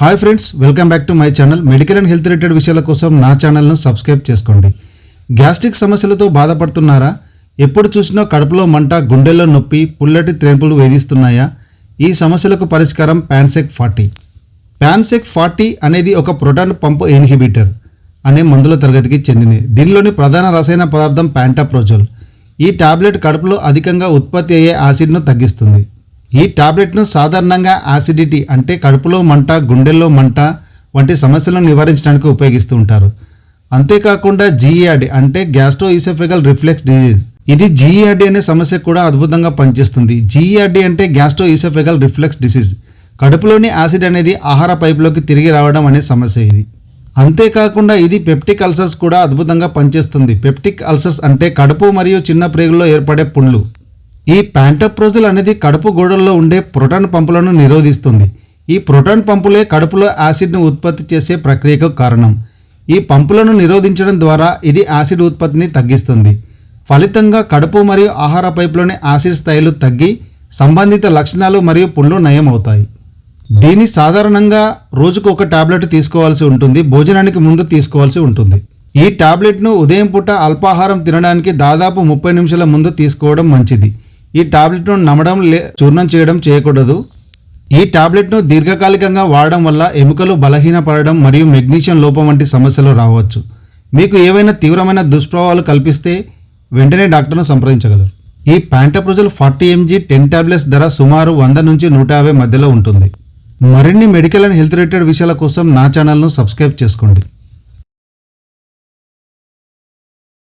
Hi friends welcome back to my channel. Medical and health related విషయాల కోసం నా ఛానల్ను సబ్స్క్రైబ్ చేసుకోండి. గ్యాస్ట్రిక్ సమస్యలతో బాధపడుతున్నారా? ఎప్పుడు చూసినా కడుపులో మంట గుండెల్లో నొప్పి పుల్లటి త్రెంపులు వేధిస్తున్నాయా? ఈ సమస్యలకు పరిష్కారం ప్యాన్సెక్ ఫార్టీ. ప్యాన్సెక్ ఫార్టీ అనేది ఒక ప్రోటాన్ పంపు ఇన్హిబిటర్ అనే మందుల తరగతికి చెందినది దీనిలోని ప్రధాన రసాయన పదార్థం ప్యాంటాప్రోజోల్. ఈ టాబ్లెట్ కడుపులో అధికంగా ఉత్పత్తి అయ్యే యాసిడ్ను తగ్గిస్తుంది. ఈ టాబ్లెట్ను సాధారణంగా యాసిడిటీ అంటే కడుపులో మంట గుండెల్లో మంట వంటి సమస్యలను నివారించడానికి ఉపయోగిస్తూ ఉంటారు. అంతేకాకుండా జీఈఆర్డి అంటే గ్యాస్ట్రో ఈసెఫెగల్ రిఫ్లెక్స్ డిజీజ్. ఇది జీఈఆర్డి అనే సమస్య కూడా అద్భుతంగా పనిచేస్తుంది. జీఈఆర్డి అంటే గ్యాస్ట్రో ఈసెఫెగల్ రిఫ్లెక్స్ డిసీజ్ కడుపులోని యాసిడ్ అనేది ఆహార పైపులోకి తిరిగి రావడం అనే సమస్య ఇది. అంతేకాకుండా ఇది పెప్టిక్ అల్సర్స్ కూడా అద్భుతంగా పనిచేస్తుంది. పెప్టిక్ అల్సర్స్ అంటే కడుపు మరియు చిన్న ప్రేగుల్లో ఏర్పడే పుండ్లు. ఈ ప్యాంటప్రోజల్ అనేది కడుపు గోడల్లో ఉండే ప్రోటాన్ పంపులను నిరోధిస్తుంది. ఈ ప్రోటాన్ పంపులే కడుపులో యాసిడ్ను ఉత్పత్తి చేసే ప్రక్రియకు కారణం. ఈ పంపులను నిరోధించడం ద్వారా ఇది యాసిడ్ ఉత్పత్తిని తగ్గిస్తుంది. ఫలితంగా కడుపు మరియు ఆహార పైపులోని యాసిడ్ స్థాయిలు తగ్గి సంబంధిత లక్షణాలు మరియు పుండ్లు నయం అవుతాయి దీన్ని సాధారణంగా రోజుకు ఒక టాబ్లెట్ తీసుకోవాల్సి ఉంటుంది. భోజనానికి ముందు తీసుకోవాల్సి ఉంటుంది. ఈ టాబ్లెట్ను ఉదయం పూట అల్పాహారం తినడానికి దాదాపు ముప్పై నిమిషాల ముందు తీసుకోవడం మంచిది. ఈ టాబ్లెట్ను నమ్మడం లే చూర్ణం చేయడం చేయకూడదు. ఈ టాబ్లెట్ను దీర్ఘకాలికంగా వాడడం వల్ల ఎముకలు బలహీనపడడం మరియు మెగ్నీషియం లోపం వంటి సమస్యలు రావచ్చు. మీకు ఏవైనా తీవ్రమైన దుష్ప్రభావాలు కల్పిస్తే వెంటనే డాక్టర్ను సంప్రదించగలరు. ఈ pantoprazole forty mg ten tablets ధర సుమారు వంద నుంచి నూట యాభై మధ్యలో ఉంటుంది. మరిన్ని మెడికల్ అండ్ హెల్త్ రిలేటెడ్ విషయాల కోసం నా ఛానల్ను సబ్స్క్రైబ్ చేసుకోండి.